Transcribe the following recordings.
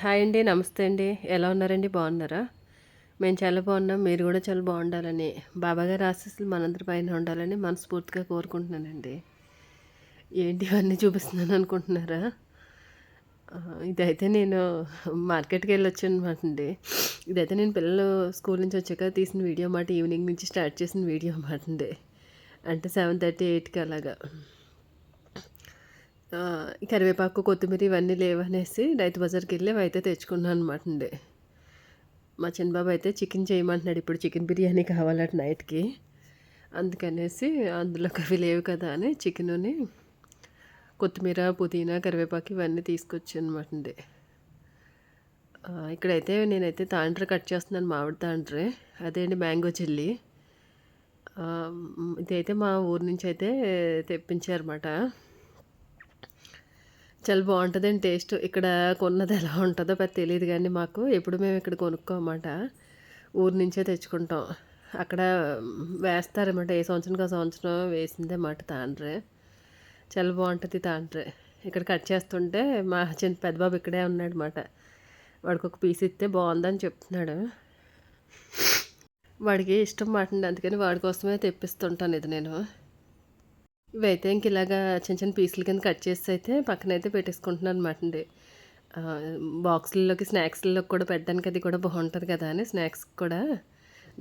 Hi అండి నమస్తే అండి. ఎలా ఉన్నారండి? బాగున్నారా? మేము చాలా బాగున్నాం. మీరు కూడా చాలా బాగుండాలని బాబాగారి ఆశీస్సులు మనందరి పైన ఉండాలని మనస్ఫూర్తిగా కోరుకుంటున్నానండి. ఏంటి ఇవన్నీ చూపిస్తున్నాను అనుకుంటున్నారా? ఇదైతే నేను మార్కెట్కి వెళ్ళొచ్చు అనమాట అండి. ఇదైతే నేను పిల్లలు స్కూల్ నుంచి వచ్చాక తీసిన వీడియో మాట ఈవినింగ్ నుంచి స్టార్ట్ చేసిన వీడియో అన్నమాట అండి. అంటే సెవెన్ థర్టీ ఎయిట్కి అలాగా. కరివేపాకు కొత్తిమీర ఇవన్నీ లేవనేసి రైతు బజార్కి వెళ్ళి అవి అయితే తెచ్చుకున్నాను అనమాట అండి. మా చిన్నబాబు అయితే చికెన్ చేయమంటున్నాడు ఇప్పుడు చికెన్ బిర్యానీ కావాలట నైట్కి. అందుకనేసి అందులోకి అవి లేవు కదా అని చికెన్ని కొత్తిమీర పుదీనా కరివేపాకు ఇవన్నీ తీసుకొచ్చాను అనమాట అండి. ఇక్కడైతే నేనైతే తాండ్ర కట్ చేస్తున్నాను మామిడి తాండ్రే. అదే అండి మ్యాంగో చిల్లీ. ఇదైతే మా ఊరు నుంచి అయితే తెప్పించారన్నమాట. చాలా బాగుంటుందండి టేస్ట్. ఇక్కడ కొన్నది ఎలా ఉంటుందో పెద్ద తెలియదు కానీ మాకు ఎప్పుడు మేము ఇక్కడ కొనుక్కోమాట. ఊరి నుంచే తెచ్చుకుంటాం. అక్కడ వేస్తారన్నమాట. ఏ సంవత్సరానికి ఆ సంవత్సరం వేసిందే మాట తాండ్రే. చాలా బాగుంటుంది తాండ్రే. ఇక్కడ కట్ చేస్తుంటే మా చిన్న పెద్దబాబు ఇక్కడే ఉన్నాడు అనమాట వాడికి ఒక పీస్ ఇస్తే బాగుందని చెప్తున్నాడు. వాడికి ఇష్టం మాట అందుకని వాడి కోసమే తెప్పిస్తుంటాను ఇది నేను. ఇవైతే ఇంక ఇలాగా చిన్న చిన్న పీసుల కింద కట్ చేసి అయితే పక్కన అయితే పెట్టేసుకుంటున్నాను అనమాట అండి. బాక్సుల్లోకి స్నాక్స్లోకి కూడా పెట్టడానికి అది కూడా బాగుంటుంది కదా అని స్నాక్స్ కూడా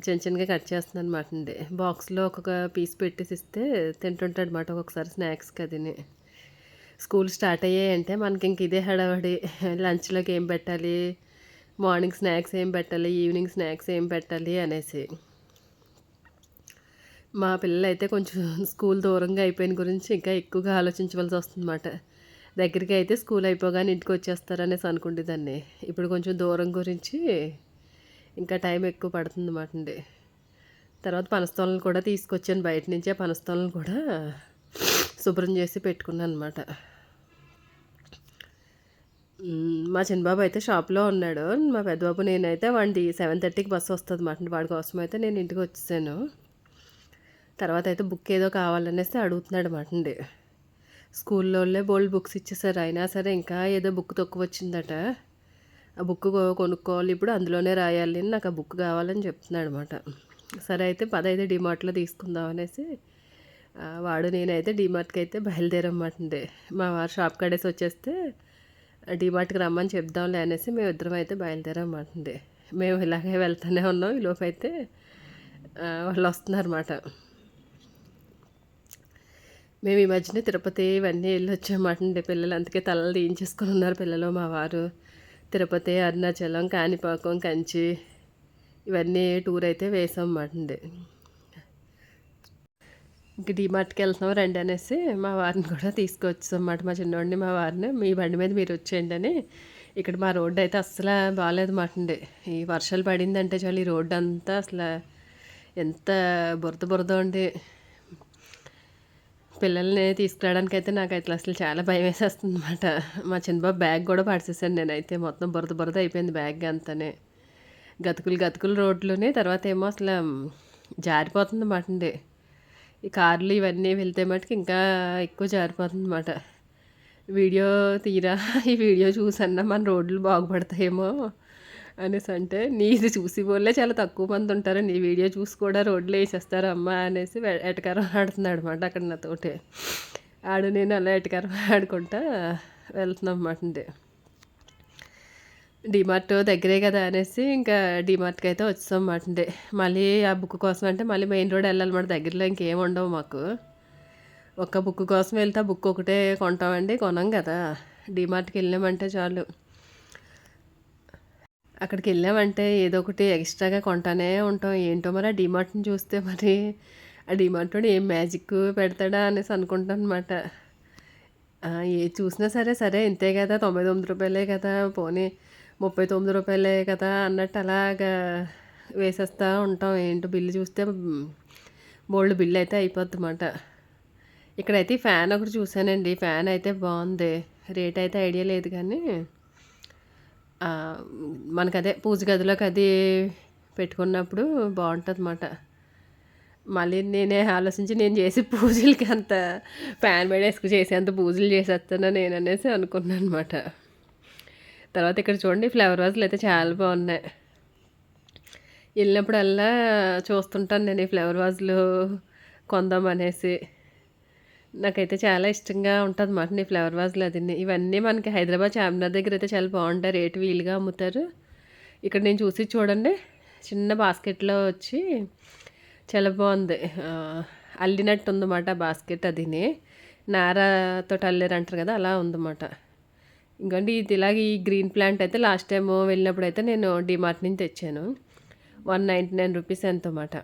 చిన్న చిన్నగా కట్ చేస్తున్నాను అనమాట అండి. బాక్స్లో ఒక్కొక్క పీస్ పెట్టేసి ఇస్తే తింటుంటాడు అనమాట ఒక్కొక్కసారి స్నాక్స్కి అదిని. స్కూల్ స్టార్ట్ అయ్యాయంటే మనకి ఇంక ఇదే హడావడి. లంచ్లోకి ఏం పెట్టాలి? మార్నింగ్ స్నాక్స్ ఏం పెట్టాలి? ఈవినింగ్ స్నాక్స్ ఏం పెట్టాలి? అనేసి. మా పిల్లలు అయితే కొంచెం స్కూల్ దూరంగా అయిపోయిన గురించి ఇంకా ఎక్కువగా ఆలోచించవలసి వస్తుందన్నమాట. దగ్గరికి అయితే స్కూల్ అయిపోగానే ఇంటికి వచ్చేస్తారనేసి అనుకుండేదాన్ని. ఇప్పుడు కొంచెం దూరం గురించి ఇంకా టైం ఎక్కువ పడుతుంది అన్నమాట అండి. తర్వాత పనస్తోనలు కూడా తీసుకొచ్చాను. బయట నుంచే పనస్తోనలు కూడా శుభ్రం చేసి పెట్టుకున్నాను అనమాట మా చిన్నబాబు అయితే షాప్లో ఉన్నాడు. మా పెద్దబాబు నేనైతే వాడి సెవెన్ థర్టీకి బస్సు వస్తుంది అన్నమాట వాడి కోసం అయితే నేను ఇంటికి వచ్చేసాను. తర్వాత అయితే బుక్ ఏదో కావాలనేసి అడుగుతున్నాడు అనమాట అండి స్కూల్లోనే బోల్డ్ బుక్స్ ఇచ్చేసారు అయినా సరే ఇంకా ఏదో బుక్ తక్కువ వచ్చిందట. ఆ బుక్ కొనుక్కోవాలి ఇప్పుడు అందులోనే రాయాలి అని నాకు ఆ బుక్ కావాలని చెప్తున్నాడు అనమాట సరే అయితే పదైతే డిమార్ట్లో తీసుకుందాం అనేసి వాడు నేనైతే డిమార్ట్కి అయితే బయలుదేరమాట అండి మా వారు షాప్ కడేసి వచ్చేస్తే డిమార్ట్కి రమ్మని చెప్దాంలే అనేసి మేము ఇద్దరం అయితే బయలుదేరామాట అండి మేము ఇలాగే వెళ్తూనే ఉన్నాం. ఈ అయితే వాళ్ళు వస్తున్నారన్నమాట. మేము ఈ మధ్యన తిరుపతి ఇవన్నీ వెళ్ళి వచ్చామాట పిల్లలు అందుకే తలలు తీయించేసుకొని ఉన్నారు పిల్లలు మా వారు. తిరుపతి అరుణాచలం కాణిపాకం కంచి ఇవన్నీ టూర్ అయితే వేసాం మాటండి అండి. ఇంక డీమార్ట్కి వెళ్తున్నాం రండి అనేసి మా వారిని కూడా తీసుకొచ్చాం మా చిన్నవాడిని మా వారిని. మీ బండి మీద మీరు వచ్చేయండి అని ఇక్కడ మా రోడ్డు అయితే అస్సలు బాగాలేదు మాటండి ఈ వర్షాలు పడిందంటే చాలు ఈ రోడ్డు అంతా అసలు ఎంత బురద బురద ఉండి పిల్లల్ని తీసుకురావడానికి అయితే నాకు అయితే అసలు చాలా భయం వేసేస్తుంది అనమాట మా చిన్నబాబు బ్యాగ్ కూడా పడిచేసాను నేనైతే. మొత్తం బురద బురద అయిపోయింది బ్యాగ్ అంతానే. గతుకులు గతుకులు రోడ్లోనే తర్వాత ఏమో అసలు జారిపోతుంది అన్నమాట అండి. ఈ కార్లు ఇవన్నీ వెళ్తే మటుకు ఇంకా ఎక్కువ జారిపోతుంది అన్నమాట వీడియో తీరా ఈ వీడియో చూసన్నా మన రోడ్లు బాగుపడతాయేమో. అనేసి అంటే నీది చూసి వాళ్ళే చాలా తక్కువ మంది ఉంటారు. నీ వీడియో చూసి కూడా రోడ్లు వేసేస్తారు అమ్మ అనేసి ఎటకారం ఆడుతున్నాడు అనమాట అక్కడ నాతోటి ఆడు నేను అలా ఎటకారం ఆడుకుంటా వెళ్తున్నాం అన్నమాట అండి. డిమార్ట్ దగ్గరే కదా అనేసి ఇంకా డిమార్ట్కి అయితే వచ్చాం అన్నమాట అండి. మళ్ళీ ఆ బుక్ కోసం అంటే మళ్ళీ మెయిన్ రోడ్ వెళ్ళాలన్నమాట. దగ్గరలో ఇంకేం ఉండవు మాకు. ఒక్క బుక్ కోసం వెళ్తే ఆ బుక్ ఒకటే కొంటామండి కొనం కదా. డిమార్ట్కి వెళ్ళామంటే చాలు. అక్కడికి వెళ్ళామంటే ఏదో ఒకటి ఎక్స్ట్రాగా కొంటానే ఉంటాం. ఏంటో మరి ఆ డిమార్ట్ని చూస్తే మరి ఆ డిమార్ట్లో ఏం మ్యాజిక్ పెడతాడా అనేసి అనుకుంటాను అనమాట ఏ చూసినా సరే సరే ఇంతే కదా తొంభై తొమ్మిది రూపాయలే కదా పోనీ ముప్పై తొమ్మిది రూపాయలే కదా అన్నట్టు అలాగా వేసేస్తూ ఉంటాం. ఏంటో బిల్లు చూస్తే బోల్డ్ బిల్లు అయితే అయిపోద్ది అన్నమాట. ఇక్కడైతే ఫ్యాన్ ఒకటి చూసానండి ఫ్యాన్ అయితే బాగుంది. రేట్ అయితే ఐడియా లేదు కానీ మనకదే పూజ గదిలోకి అది పెట్టుకున్నప్పుడు బాగుంటుంది అన్నమాట మళ్ళీ నేనే ఆలోచించి నేను చేసి పూజలకి అంత ఫ్యాన్ వేడేసుకు చేసేంత అంత పూజలు చేసేస్తాను నేను అనేసి అనుకున్నాను అనమాట తర్వాత ఇక్కడ చూడండి ఫ్లవర్ వాజులు అయితే చాలా బాగున్నాయి. వెళ్ళినప్పుడల్లా చూస్తుంటాను నేను ఈ ఫ్లవర్ వాజులు కొందామనేసి. నాకైతే చాలా ఇష్టంగా ఉంటుంది అన్నమాట ఈ ఫ్లవర్ వాజ్లు అది ఇవన్నీ మనకి హైదరాబాద్ చార్మినార్ దగ్గర అయితే చాలా బాగుంటాయి రేటు వీలుగా అమ్ముతారు. ఇక్కడ నేను చూసి చూడండి చిన్న బాస్కెట్లో వచ్చి చాలా బాగుంది. అల్లినట్టు ఉందన్నమాట బాస్కెట్ అదిని. నారతో అల్లేరు అంటారు కదా అలా ఉందన్నమాట. ఇంకంటే ఇది ఇలాగ ఈ గ్రీన్ ప్లాంట్ అయితే లాస్ట్ టైం వెళ్ళినప్పుడు అయితే నేను డిమార్ట్ నుంచి తెచ్చాను. వన్ నైంటీ నైన్ రూపీస్ ఎంతమాట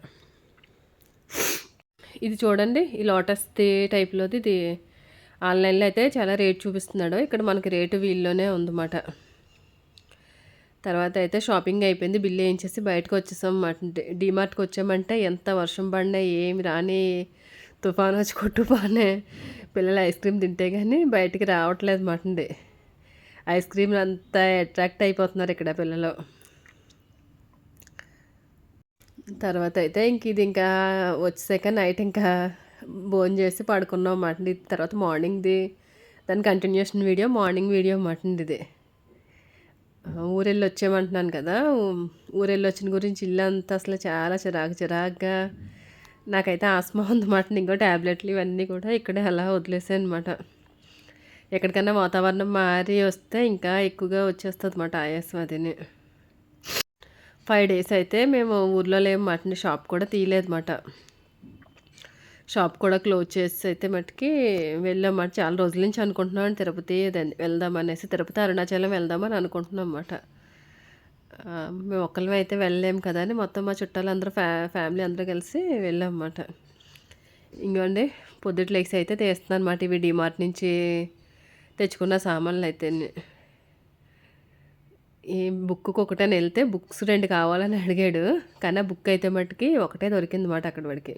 ఇది చూడండి ఈ లోటస్ టైప్లోది ఇది ఆన్లైన్లో అయితే చాలా రేట్ చూపిస్తున్నాడు. ఇక్కడ మనకి రేటు వీల్లోనే ఉందన్నమాట. తర్వాత అయితే షాపింగ్ అయిపోయింది బిల్ వేయించేసి బయటకు వచ్చేసాం అన్నమాట. డిమార్ట్కి వచ్చామంటే ఎంత వర్షం పడినా ఏమి రాని తుఫాను వచ్చి కొట్టుపానే పిల్లలు ఐస్ క్రీమ్ తింటే కానీ బయటికి రావట్లేదు మాటండి ఐస్ క్రీమ్ అంతా అట్రాక్ట్ అయిపోతున్నారు ఇక్కడ పిల్లలు. తర్వాత అయితే ఇంక ఇది ఇంకా వచ్చేసాక నైట్ ఇంకా భోజనం చేసి పడుకున్నాం అన్నమాట ఇది తర్వాత మార్నింగ్ది దాని కంటిన్యూషన్ వీడియో మార్నింగ్ వీడియో అన్నమాట ఇది. ఊరెళ్ళి వచ్చామంటున్నాను కదా. ఊరెళ్ళి వచ్చిన గురించి ఇల్లు అంతా అసలు చాలా చిరాకు చిరాకుగా నాకైతే ఆస్మా ఉందన్నమాట ఇంకో ట్యాబ్లెట్లు ఇవన్నీ కూడా ఇక్కడే అలా వదిలేసాను అనమాట ఎక్కడికైనా వాతావరణం మారి వస్తే ఇంకా ఎక్కువగా వచ్చేస్తుంది అన్నమాట ఆయాసం అదిని. ఫైవ్ డేస్ అయితే మేము ఊర్లో లేము మటన్ షాప్ కూడా తీయలేదు మాట షాప్ కూడా క్లోజ్ చేసి అయితే మటుకి వెళ్ళాం మాట చాలా రోజుల నుంచి అనుకుంటున్నాం తిరుపతి వెళ్దాం అనేసి తిరుపతి అరుణాచలం వెళ్దామని అనుకుంటున్నాం అన్నమాట. మేము ఒక్కళ్ళమే అయితే వెళ్ళలేము కదా అని మొత్తం మా చుట్టాలు ఫ్యా ఫ్యామిలీ అందరూ కలిసి వెళ్ళాం అన్నమాట. ఇంకోండి పొద్దుట లెగ్స్ అయితే తీస్తున్నాను అన్నమాట ఇవి డిమార్ట్ నుంచి తెచ్చుకున్న సామాన్లు అయితే ఈ బుక్కి ఒకటని వెళ్తే బుక్స్ రెండు కావాలని అడిగాడు. కానీ ఆ బుక్ అయితే మట్టుకి ఒకటే దొరికింది మాట అక్కడ వాడికి.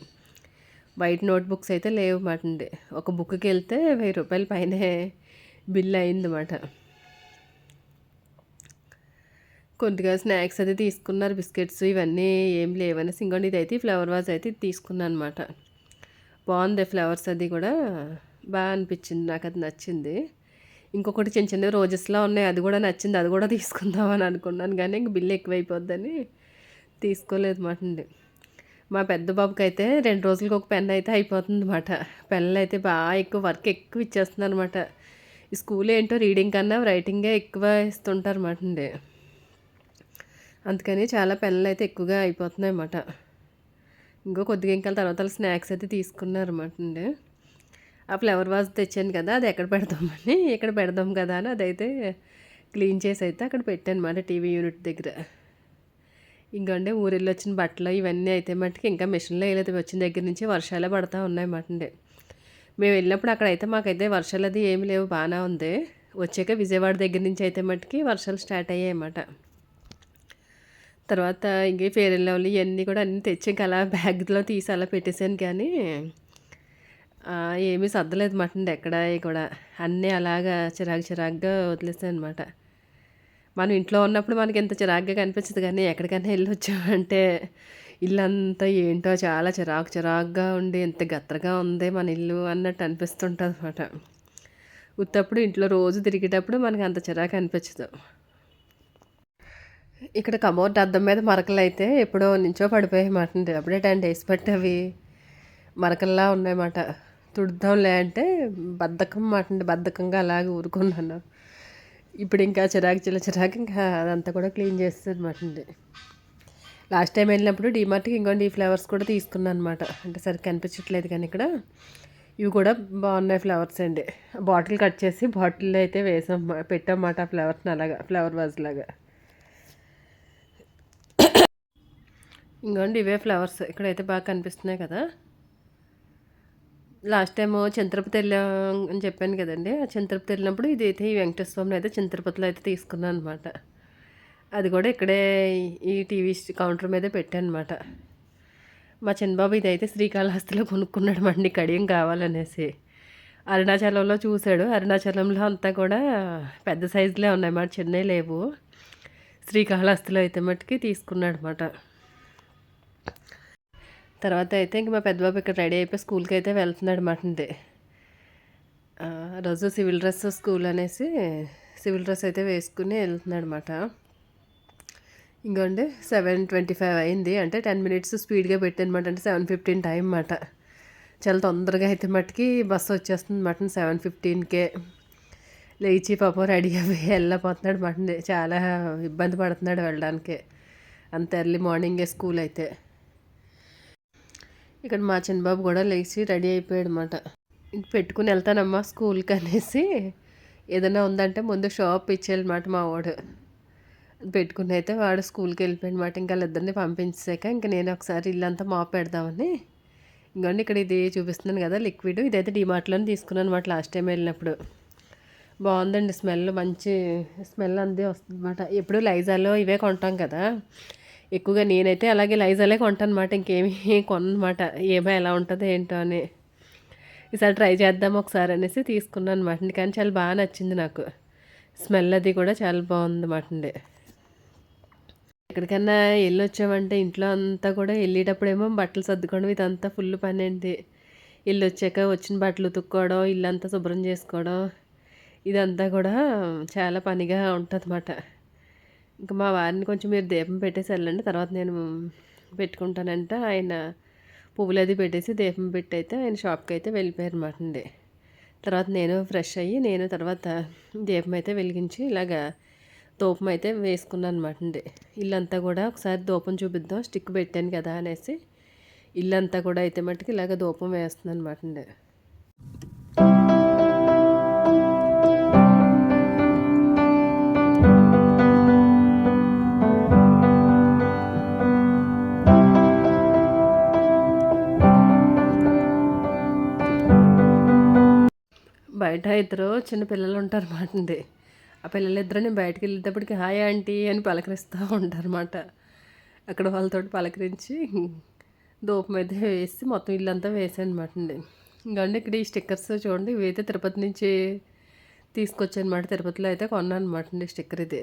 బయట నోట్ బుక్స్ అయితే లేవు మాట అండి. ఒక బుక్కి వెళ్తే వెయ్యి రూపాయల పైనే బిల్ అయిందన్నమాట కొద్దిగా స్నాక్స్ అది తీసుకున్నారు బిస్కెట్స్ ఇవన్నీ ఏం లేవని సింగండి ఇది అయితే ఫ్లవర్ వాజ్ అయితే ఇది తీసుకున్నాను అనమాట బాగుంది ఫ్లవర్స్ అది కూడా. బాగా అనిపించింది నాకు అది నచ్చింది. ఇంకొకటి చిన్న చిన్న రోజెస్లా ఉన్నాయి. అది కూడా నచ్చింది. అది కూడా తీసుకుందామని అనుకున్నాను. కానీ ఇంక బిల్లు ఎక్కువైపోద్దని తీసుకోలేదు మాట అండి. మా పెద్ద బాబుకి అయితే రెండు రోజులకి ఒక పెన్ అయితే అయిపోతుంది అనమాట పెన్నులు అయితే బాగా ఎక్కువ వర్క్ ఎక్కువ ఇచ్చేస్తుంది అనమాట ఈ స్కూల్ ఏంటో రీడింగ్ కన్నా రైటింగే ఎక్కువ ఇస్తుంటారు అనమాట అండి. అందుకని చాలా పెన్నులు అయితే ఎక్కువగా అయిపోతున్నాయి అన్నమాట ఇంకో కొద్దిగా ఇంకా తర్వాత స్నాక్స్ అయితే తీసుకున్నారు అనమాట అండి. ఆ ఫ్లవర్ వాజ్ తెచ్చాను కదా అది ఎక్కడ పెడదామని ఇక్కడ పెడదాం కదా అని అదైతే క్లీన్ చేసి అయితే అక్కడ పెట్టాను అనమాట టీవీ యూనిట్ దగ్గర. ఇంకంటే ఊరిలో వచ్చిన బట్టలు ఇవన్నీ అయితే మట్టుకి ఇంకా మిషన్లో వేయలేదు వచ్చిన దగ్గర నుంచి వర్షాలే పడతా ఉన్నాయి మాటండి మేము వెళ్ళినప్పుడు అక్కడైతే మాకైతే వర్షాలు అది ఏమి లేవు బాగానే ఉంది. వచ్చాక విజయవాడ దగ్గర నుంచి అయితే మట్టుకి వర్షాలు స్టార్ట్ అయ్యాయి అన్నమాట. తర్వాత ఇంకే ఫేర్ అండ్ లవ్లీ ఇవన్నీ కూడా అన్నీ తెచ్చి ఇంకా అలా బ్యాగ్లో తీసి అలా పెట్టేశాను కానీ ఏమీ సర్దలేదు మటండి ఎక్కడ కూడా అన్నీ అలాగా చిరాకు చిరాకుగా వదిలేసాను అనమాట మనం ఇంట్లో ఉన్నప్పుడు మనకి ఎంత చిరాకుగా కనిపించదు కానీ ఎక్కడికైనా వెళ్ళి వచ్చామంటే ఇల్లంతా ఏంటో చాలా చిరాకు చిరాకుగా ఉండి ఎంత గత్తరగా ఉంది మన ఇల్లు అన్నట్టు అనిపిస్తుంటుంది అనమాట ఉత్తప్పుడు ఇంట్లో రోజు తిరిగేటప్పుడు మనకి అంత చిరాకు అనిపించదు. ఇక్కడ కమోడ్ అద్దం మీద మరకలు అయితే ఎప్పుడో నుంచో పడిపోయాయి మాట అప్పుడే టెన్ డేస్ బట్టి అవి మరకల్లా ఉన్నాయన్నమాట. తుడుద్దాంలే అంటే బద్ధకం మాట అండి. బద్ధకంగా అలాగే ఊరుకున్నాను. ఇప్పుడు ఇంకా చిరాకు చిల్ల చిరాకు ఇంకా అదంతా కూడా క్లీన్ చేస్తుంది అనమాట అండి. లాస్ట్ టైం వెళ్ళినప్పుడు డిమార్ట్కి ఇంకోండి ఈ ఫ్లవర్స్ కూడా తీసుకున్నాను అనమాట అంటే సరిగ్గా కనిపించట్లేదు కానీ ఇక్కడ ఇవి కూడా బాగున్నాయి ఫ్లవర్స్ అండి. బాటిల్ కట్ చేసి బాటిల్లో అయితే వేసాం పెట్టామన్నమాట ఆ ఫ్లవర్స్ని అలాగా ఫ్లవర్ వాజ్ లాగా. ఇంకోండి ఇవే ఫ్లవర్స్. ఇక్కడైతే బాగా కనిపిస్తున్నాయి కదా. లాస్ట్ టైం చింతరపతి వెళ్ళాం అని చెప్పాను కదండి. ఆ చింతరపతి వెళ్ళినప్పుడు ఇది అయితే ఈ వెంకటేశ్వర అయితే చింతరపతిలో అయితే తీసుకున్నాను అనమాట అది కూడా ఇక్కడే ఈ టీవీ కౌంటర్ మీదే పెట్టాను అనమాట మా చిన్నబాబు ఇదైతే శ్రీకాళహస్తిలో కొనుక్కున్నాడు మండి కడియం కావాలనేసి. అరుణాచలంలో చూశాడు. అరుణాచలంలో అంతా కూడా పెద్ద సైజులే ఉన్నాయి. మాట చిన్నవి లేవు. శ్రీకాళహస్తిలో అయితే మట్టుకి తీసుకున్నాడు అనమాట తర్వాత అయితే ఇంక మా పెద్దబాబు ఇక్కడ రెడీ అయిపోయి స్కూల్కి అయితే వెళ్తున్నాడు అనమాట అండి రోజు సివిల్ డ్రెస్ స్కూల్ అనేసి సివిల్ డ్రెస్ అయితే వేసుకుని వెళ్తున్నాడు అనమాట ఇంకోండి సెవెన్ ట్వంటీ ఫైవ్ అయింది. అంటే టెన్ మినిట్స్ స్పీడ్గా పెట్టానమాట అంటే సెవెన్ ఫిఫ్టీన్ టైం అన్నమాట. చాలా తొందరగా అయితే మట్టుకి బస్సు వచ్చేస్తుంది మటన్ సెవెన్ ఫిఫ్టీన్కే. లేచి పాపం రెడీ అయ్యి వెళ్ళిపోతున్నాడు మటన్ చాలా ఇబ్బంది పడుతున్నాడు వెళ్ళడానికి. అంత ఎర్లీ మార్నింగే స్కూల్ అయితే. ఇక్కడ మా చిన్నబాబు కూడా లేచి రెడీ అయిపోయాడు అనమాట పెట్టుకుని వెళ్తానమ్మా స్కూల్కి అనేసి. ఏదైనా ఉందంటే ముందు షాప్ ఇచ్చేయాలన్నమాట మా వాడు. పెట్టుకుని అయితే వాడు స్కూల్కి వెళ్ళిపోయాడు అనమాట ఇంకా ఇద్దరిని పంపించాక ఇంకా నేను ఒకసారి ఇల్లంతా మాప్ పెడదామని. ఇంకోండి ఇక్కడ ఇది చూపిస్తున్నాను కదా లిక్విడ్. ఇదైతే డిమార్ట్లోనే తీసుకున్నాను అనమాట లాస్ట్ టైం వెళ్ళినప్పుడు. బాగుందండి స్మెల్. మంచి స్మెల్ అందే వస్తుంది అనమాట ఎప్పుడు లైజాలో ఇవే కొంటాం కదా. ఎక్కువగా నేనైతే అలాగే లైజాలే కొంటాను ఇంకేమీ కొనమాట ఏమో ఎలా ఉంటుందో ఏంటో అని. ఈసారి ట్రై చేద్దాం ఒకసారి అనేసి తీసుకున్నాను అనమాట కానీ చాలా బాగా నచ్చింది నాకు. స్మెల్ అది కూడా చాలా బాగుంది అనమాట అండి. ఎక్కడికన్నా వెళ్ళి వచ్చామంటే ఇంట్లో అంతా కూడా వెళ్ళేటప్పుడేమో బట్టలు సర్దుకోవడం ఇదంతా ఫుల్ పని అండి. వెళ్ళి వచ్చాక వచ్చిన బట్టలు ఉతుక్కోవడం ఇల్లంతా శుభ్రం చేసుకోవడం ఇదంతా కూడా చాలా పనిగా ఉంటుంది అన్నమాట ఇంకా మా వారిని కొంచెం మీరు దీపం పెట్టేసి వెళ్ళండి. తర్వాత నేను పెట్టుకుంటానంట. ఆయన పువ్వులు అది పెట్టేసి దీపం పెట్టి అయితే ఆయన షాప్కి అయితే వెళ్ళిపోయారు అనమాట అండి. తర్వాత నేను ఫ్రెష్ అయ్యి నేను తర్వాత దీపం అయితే వెలిగించి ఇలాగా దూపం అయితే వేసుకున్నాను అనమాట అండి. ఇల్లంతా కూడా ఒకసారి దూపం చూపిద్దాం స్టిక్ పెట్టాను కదా అనేసి. ఇల్లంతా కూడా అయితే మట్టుకు ఇలాగ దూపం వేస్తున్నాను అనమాట అండి. బయట ఇద్దరు చిన్న పిల్లలు ఉంటారు అన్నమాట అండి. ఆ పిల్లలిద్దరూ నేను బయటకు వెళ్ళేటప్పటికి హాయ్ ఆంటీ అని పలకరిస్తూ ఉంటారన్నమాట. అక్కడ వాళ్ళతో పలకరించి దూపం అయితే వేసి మొత్తం ఇల్లంతా వేసాను అనమాట అండి ఇంకండి ఇక్కడ ఈ స్టిక్కర్స్ చూడండి ఇవైతే తిరుపతి నుంచి తీసుకొచ్చానమాట తిరుపతిలో అయితే కొన్నాను అనమాట అండి స్టిక్కర్ ఇది.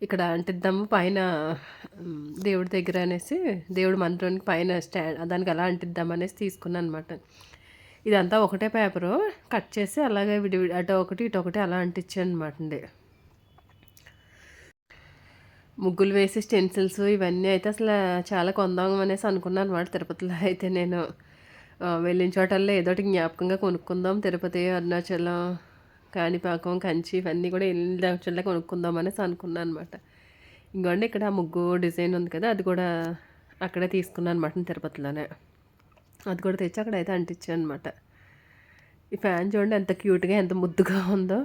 ఇక్కడ అంటిద్దాము పైన దేవుడి దగ్గర అనేసి దేవుడి మంత్రానికి పైన స్టాండ్ దానికి అలా అంటిద్దాం అనేసి తీసుకున్నాను అనమాట ఇదంతా ఒకటే పేపరు. కట్ చేసి అలాగే విడివిడి అటు ఒకటి ఇటు ఒకటి అలా అంటించాను అనమాట అండి. ముగ్గులు వేసి స్టెన్సిల్స్ ఇవన్నీ అయితే అసలు చాలా కొందాం అనేసి అనుకున్నాను అనమాట తిరుపతిలో అయితే నేను. వెళ్ళిన చోటల్లో ఏదోటి జ్ఞాపకంగా కొనుక్కుందాం తిరుపతి అరుణాచలం కాణిపాకం కంచి ఇవన్నీ కూడా వెళ్ళిన చోట్ల కొనుక్కుందాం అనేసి అనుకున్నాను అనమాట ఇంకోండి ఇక్కడ ముగ్గు డిజైన్ ఉంది కదా అది కూడా అక్కడే తీసుకున్నాను అనమాట తిరుపతిలోనే. అది కూడా తెచ్చి అక్కడ అయితే అంటించాను అనమాట ఈ ఫ్యాన్ చూడండి ఎంత క్యూట్గా ఎంత ముద్దుగా ఉందో.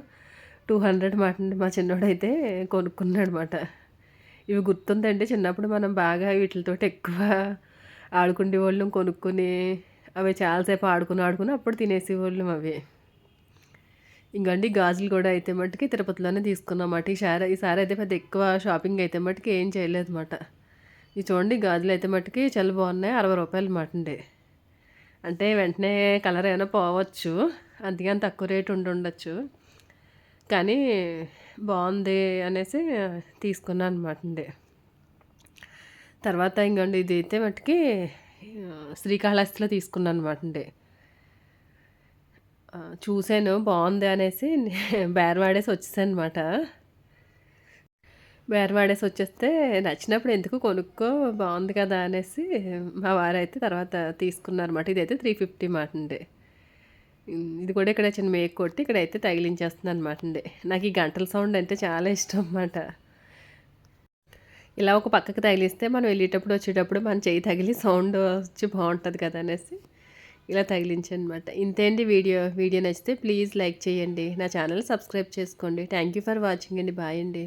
టూ హండ్రెడ్ మాట మా చిన్నోడు అయితే కొనుక్కున్నాడు అనమాట ఇవి గుర్తుందండి చిన్నప్పుడు మనం బాగా వీటితో ఎక్కువ ఆడుకునే వాళ్ళం కొనుక్కొని అవి చాలాసేపు ఆడుకుని ఆడుకుని అప్పుడు తినేసేవాళ్ళం అవి. ఇంకండి గాజులు కూడా అయితే మట్టుకి తిరుపతిలోనే తీసుకున్నామాట ఈసారి ఈసారి అయితే పెద్ద ఎక్కువ షాపింగ్ అయితే మట్టుకి ఏం చేయలేదు అనమాట ఇది చూడండి గాజులు అయితే మట్టుకి చాలా బాగున్నాయి అరవై రూపాయలు మాట అండి అంటే వెంటనే కలర్ ఏమైనా పోవచ్చు. అందుకని తక్కువ రేటు ఉండి ఉండొచ్చు. కానీ బాగుంది అనేసి తీసుకున్నాను అనమాట అండి తర్వాత ఇంకండి ఇది అయితే మట్టుకి శ్రీకాళహస్తిలో తీసుకున్నాను అనమాట అండి చూశాను బాగుంది అనేసి బేరవాడేసి వచ్చేసాను అనమాట బేరవాడేసి వచ్చేస్తే నచ్చినప్పుడు ఎందుకు కొనుక్కో బాగుంది కదా అనేసి మా వారైతే తర్వాత తీసుకున్నారన్నమాట. ఇదైతే త్రీ ఫిఫ్టీ మాట అండి. ఇది కూడా ఇక్కడ చిన్న మేక్ కొట్టి ఇక్కడైతే తగిలించేస్తుంది అనమాట అండి. నాకు ఈ గంటల సౌండ్ అంటే చాలా ఇష్టం అన్నమాట. ఇలా ఒక పక్కకు తగిలిస్తే మనం వెళ్ళేటప్పుడు వచ్చేటప్పుడు మన చేయి తగిలి సౌండ్ వచ్చి బాగుంటుంది కదా అనేసి ఇలా తగిలించనమాట ఇంతే అండి వీడియో. వీడియో నచ్చితే ప్లీజ్ లైక్ చేయండి. నా ఛానల్ సబ్స్క్రైబ్ చేసుకోండి. థ్యాంక్ యూ ఫర్ వాచింగ్ అండి. బాయ్ అండి.